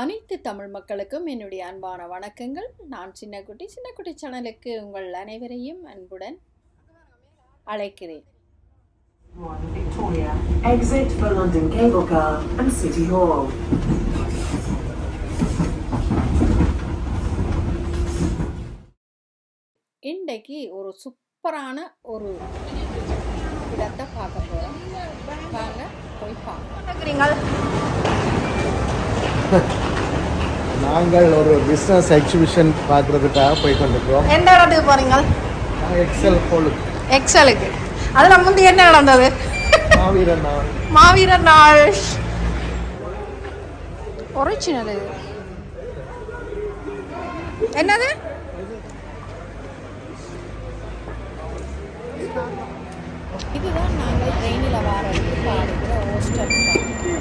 அனைத்து தமிழ் மக்களுக்கும் என்னுடைய அன்பான வணக்கங்கள். நான் சின்னக்குட்டி. சின்னக்குட்டி சேனலுக்கு உங்கள் அனைவரையும் அன்புடன் அழைக்கிறேன். Victoria. Exit for London Cable Car and City Hall. இன்றைக்கு ஒரு சூப்பரான ஒரு இடத்தை பார்க்க போகிறோம் வாங்க போய் பார்க்கலாம் நாங்கள் ஒரு பிஸ்னஸ் எக்ஸிபிஷன் பார்க்குறதுக்காக போய் கொண்டிருக்கிறோம். எந்த இடத்துக்கு போறீங்க? எக்ஸல் ஹோலுக்கு எக்ஸலுக்கு அதில் முந்தி என்ன நடந்தது? மாவீரன் நான் மாவீரர் நாள். ஒரிஜினல் இது. என்னது? இதுதான் நாங்கள் ட்ரெயினில் பாடுகிற ஹோஸ்டல்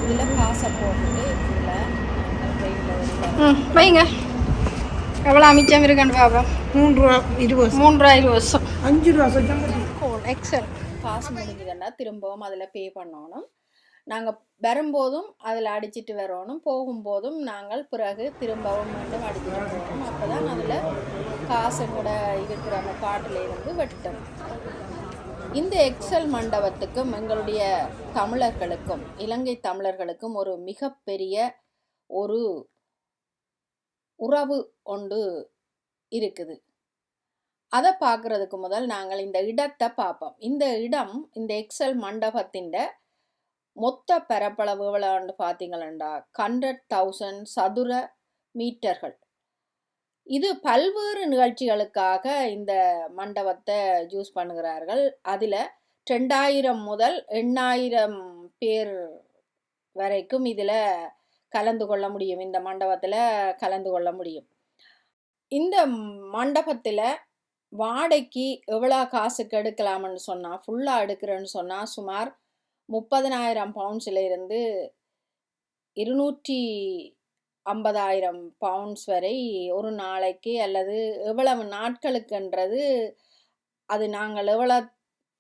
இதில் காசை போட்டுட்டு இதில் ம் வைங்க எவ்வளோ மிச்சம் இருக்குன்னு பார்ப்போம் மூன்று ரூபா இருபது மூன்றாயிரம் வருஷம் அஞ்சு ரூபா கோல் எக்ஸல் காசு முடிஞ்சதுன்னா திரும்பவும் அதில் பே பண்ணணும் நாங்கள் வரும்போதும் அதில் அடிச்சிட்டு வரணும் போகும்போதும் நாங்கள் பிறகு திரும்பவும் மீண்டும் அடிச்சிட்டு போகணும் அப்போ தான் அதில் காசு கூட இருக்கிற அந்த காட்டில் இருந்து வெட்டும் இந்த எக்ஸல் மண்டபத்துக்கும் எங்களுடைய தமிழர்களுக்கும் இலங்கை தமிழர்களுக்கும் ஒரு மிகப்பெரிய ஒரு உறவு ஒன்று இருக்குது. அதை பார்க்குறதுக்கு முதல் நாங்கள் இந்த இடத்தை பார்ப்போம் இந்த இடம் இந்த எக்ஸல் மண்டபத்தின் மொத்த பரப்பளவு எவ்வளோன்னு பார்த்தீங்களா ஹண்ட்ரட் தௌசண்ட் சதுர மீட்டர்கள். இது பல்வேறு நிகழ்ச்சிகளுக்காக இந்த மண்டபத்தை யூஸ் பண்ணுகிறார்கள். அதில் ரெண்டாயிரம் முதல் எண்ணாயிரம் பேர் வரைக்கும் இதில் கலந்து கொள்ள முடியும். இந்த மண்டபத்தில் கலந்து கொள்ள முடியும். இந்த மண்டபத்தில் வாடகைக்கு எவ்வளோ காசுக்கு எடுக்கலாம்னு சொன்னால் ஃபுல்லாக எடுக்கிறேன்னு சொன்னால் சுமார் முப்பதனாயிரம் பவுண்ட்ஸில் இருந்து இருநூற்றி ஐம்பதாயிரம் பவுண்ட்ஸ் வரை ஒரு நாளைக்கு அல்லது எவ்வளவு நாட்களுக்குன்றது அது நாங்கள் எவ்வளோ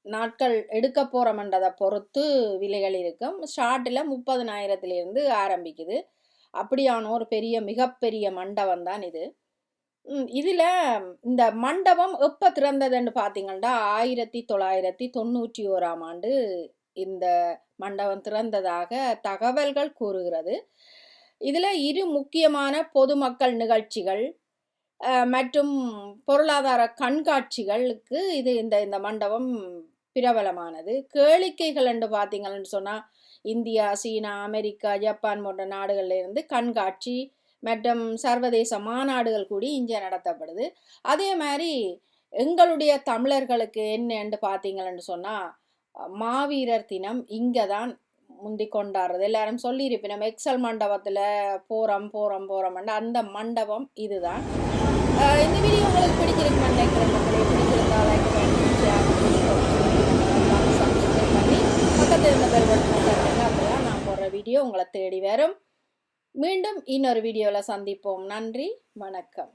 நாட்கள் எடுக்க போகிறோமன்றதை பொறுத்து விலைகள் இருக்கும். ஸ்டார்ட்டில் முப்பதனாயிரத்துலேருந்து ஆரம்பிக்குது. அப்படியான ஒரு பெரிய மிகப்பெரிய மண்டபம் தான் இது. இதில் இந்த மண்டபம் எப்போ திறந்ததுன்னு பார்த்தீங்கன்னா ஆயிரத்தி தொள்ளாயிரத்தி தொண்ணூற்றி ஓராம் ஆண்டு இந்த மண்டபம் திறந்ததாக தகவல்கள் கூறுகிறது. இதில் இரு முக்கியமான பொதுமக்கள் நிகழ்ச்சிகள் மற்றும் பொருளாதார கண்காட்சிகளுக்கு இது இந்த இந்த மண்டபம் பிரபலமானது. கேளிக்கைகள் என்று பார்த்தீங்கன்னு சொன்னால் இந்தியா சீனா அமெரிக்கா ஜப்பான் போன்ற நாடுகளில் இருந்து கண்காட்சி மற்றும் சர்வதேச மாநாடுகள் கூடி இங்கே நடத்தப்படுது. அதே மாதிரி எங்களுடைய தமிழர்களுக்கு என்னன்னு பார்த்தீங்கன்னு சொன்னால் மாவீரர் தினம் இங்கே தான் முந்தி கொண்டாடுறது. எல்லாரும் நம்ம எக்ஸல் மண்டபத்தில் போகிறோம் போகிறோம் போகிறோம்னு அந்த மண்டபம் இதுதான். இந்த வீடியோ உங்களுக்கு பிடிச்சிருக்கு நினைக்கிறேன். மக்களே பிடிச்சிருந்தா லைக் பண்ணி சப்ஸ்கிரைப் பண்ணி பக்கத்தில் இருந்த பெல் பட்டனை நான் போடுற வீடியோ உங்களை தேடி வரும். மீண்டும் இன்னொரு வீடியோவில் சந்திப்போம். நன்றி வணக்கம்.